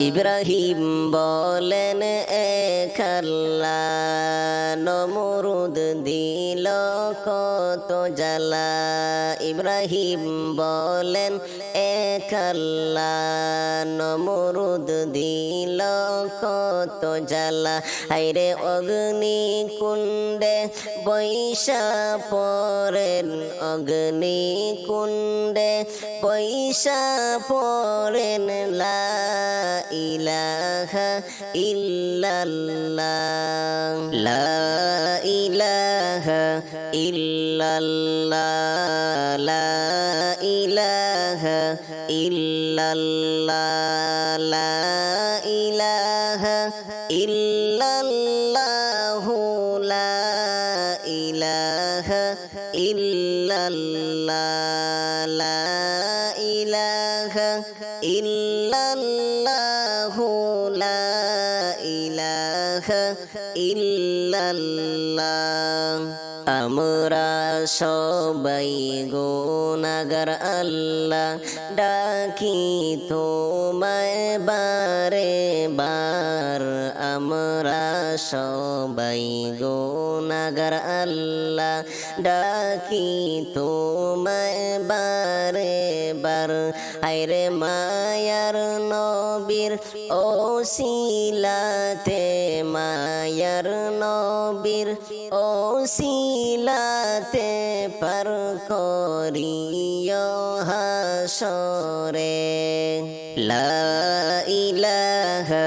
ইব্রাহিম বলেন আল্লাহ নমরুদ দিল কত জ্বালা? ইব্রাহিম বলেন এক আল্লাহ নমরুদ দিল কত জ্বালা? হাইরে অগ্নি কুণ্ডে বৈশা পরেন অগ্নি কুণ্ডে পয়সা পড়েন লা ইলাহা ইল্লাল্লাহ। লা ইলাহা ইল্লাল্লাহ। লা ইলাহা ইল্লাল্লাহ লা ইলাহা আমরা সবাই আল্লাহ। ডাকি তোমায় বারে বার আমরা সবাই গুনাগার আল্লাহ ডাকি তোমায় বারে বার আইরে মায়ার নবীর ও শিলাতে মায়ার নবীর ও শিলাতে পার করিয় হাসরে। লা ইলাহা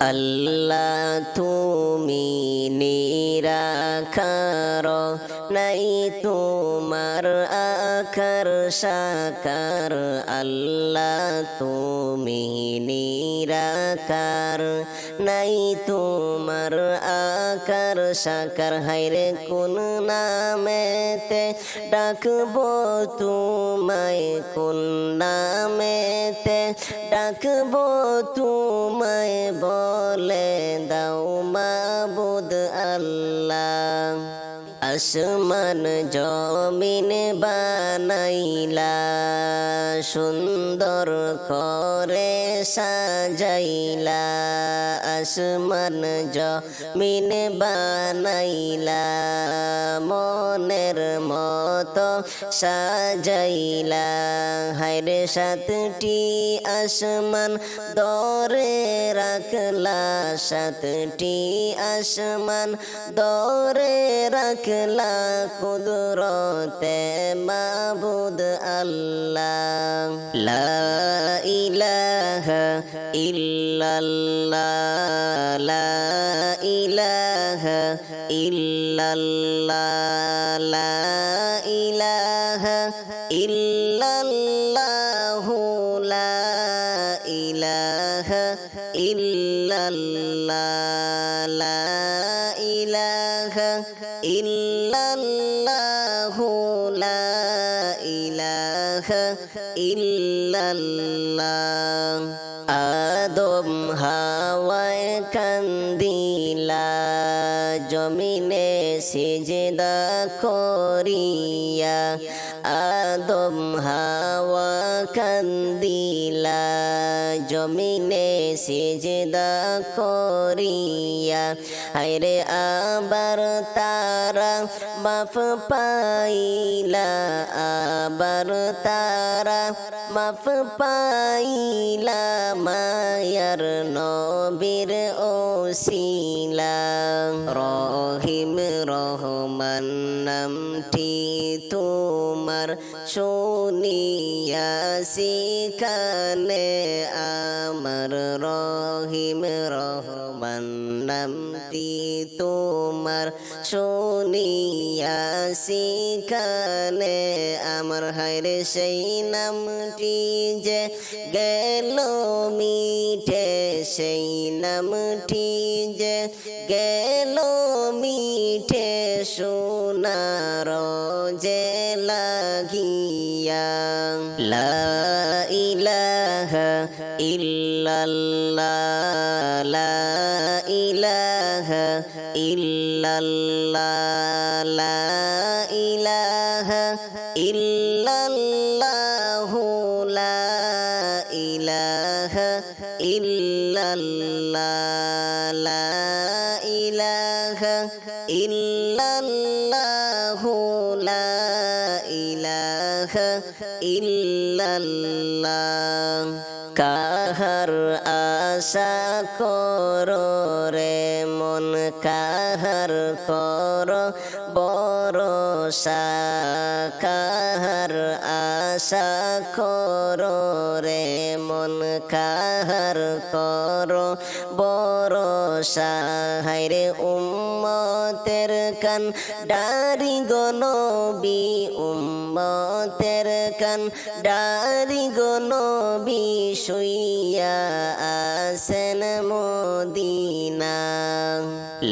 আল্লাহ তুমি নিরাকার নাই তোমার আকার সাকার আল্লাহ তুমি নিরাকার। নাই তোমার আকার সাকার হাইরে কোন নামেতে ডাকবো তোমায়, কোন নামেতে ডাকবো তোমায় বলে দাও মাবুদ আল্লাহ। আসমান জমিন বানাইলা, সুন্দর করে সাজাইলা। আসমান জমিন বানাইলা, মনের মতো সাজাইলা। হাইরে সাতটি আসমান দরে রাখলা, সাতটি আসমান দরে রাখলা। কুদরতে মাবুদ আল্লাহ। লা ইলাহা ইল্লাল্লাহ লা ইলাহা ইল্লাল্লাহ লা ইলাহা ইল্লাল্লাহ। ইল্লাল্লাহ লা ইলাহা ইল্লাল্লাহ। আদম হাওয়ায় কান্দিলা জমিনে সেজদা করিয়া। আদম হাওয়া কান্দিলা, জমিনে সিজদা করিয়া। হায়রে আবার তারা মাফ পাইলা, আবার তারা মাফ পাইলা, মায়ার নবীর ওসিলা। রহিম রহমান নামটি তোমার শুনিয়া শিখানে আমার রহিম রহমান নামটি তোমার শুনিয়া শিখানে আমার হায়রে সেই নামটি যে গেল মিঠে সেই নামটি লাগিয়া লা ইলাহা ইল্লাল্লাহ, লা ইলাহা ইল্লাল্লাহ, লা ইলাহা ইল্লাল্লাহ, লা ইলাহা ইল্লাল্লাহ, লা ইল্লাল্লাহ। ইল্লাল্লাহ, কাহার আশা করো রে মন, কাহার কর বরসা কাহার আশা করো রে মন, কাহার কর বরসা হাইরে উম্মতের কান, ডারি গনবি উম্মতের কান, ডারি গনবি শুইয়া আসেন মদিনা।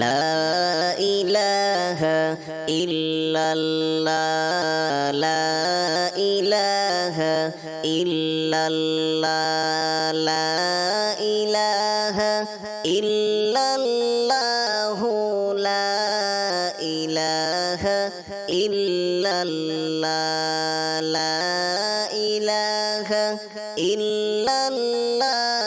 লা ইলাহা ইল্লাল্লাহ, লা ইলাহা ইল্লাল্লাহ, লা ইলাহা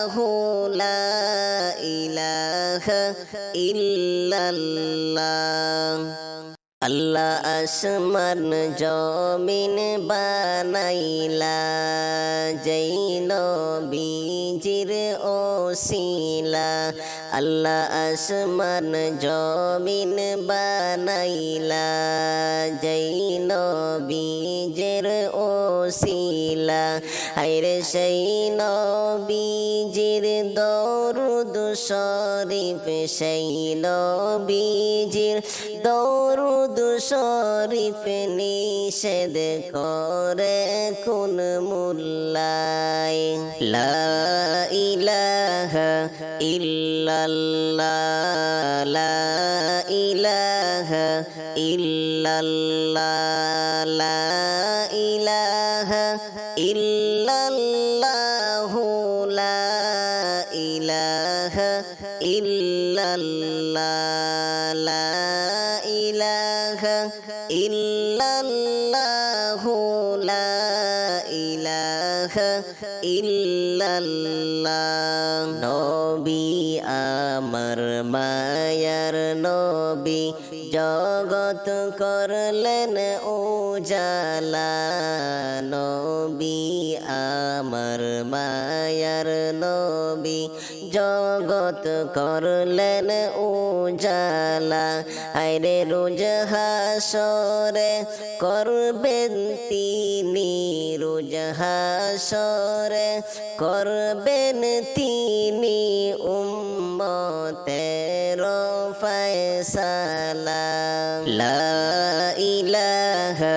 ইল্লাল্লাহ লা ইলাহা ইল্লাল্লাহ আল্লাহ আসমান জমিন বানাইলা জৈন বীজির ওসিলা আল্লাহ আসমান জমিন বানাইলা জৈন বীজের ওসিলা। হাইরে সৈন বীজের দরুদ শরীফ সৈন বীজের দরুদ শরীফ নিষেধ করে কোন মুল্লায় লা ইলাহা ইল্লাল্লাহ লা ইল্লাল্লাহ ইল্লাল্লাহ নবী আমার মায়ার নবী জগত করলেন উজালা নবী আমার মায়ার নবী জগত করলেন উজালা। আইরে রোজ হাসরে করবেন তিনি, রোজ হাসরে করবেন তিনি উম্মতের ফয়সালা। লা ইলাহা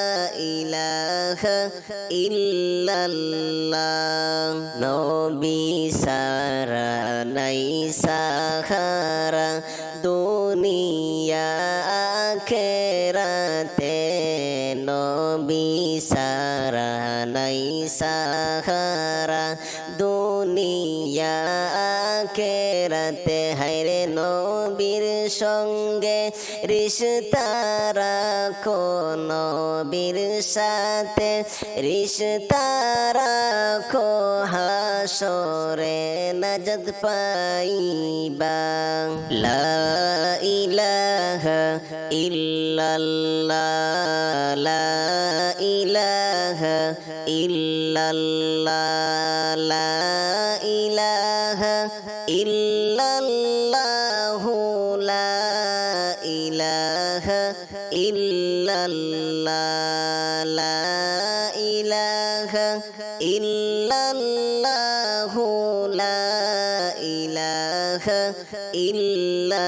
ইল্লাল্লাহ নবী সারা নাই সাহারা দুনিয়া আখেরাতে নবী সারা সাহারা। দুনিয়া আখেরাতে হাইরে নবীর সঙ্গে রিশতারা কোন নবীর সাথে রিশতারা কো হাসরে নাজত পাইবা। লা ইলাহা ইল্লাল্লাহ, লা ইলাহা ইল্লাল্লাহ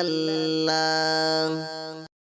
ইলাহা ইল্লাল্লাহ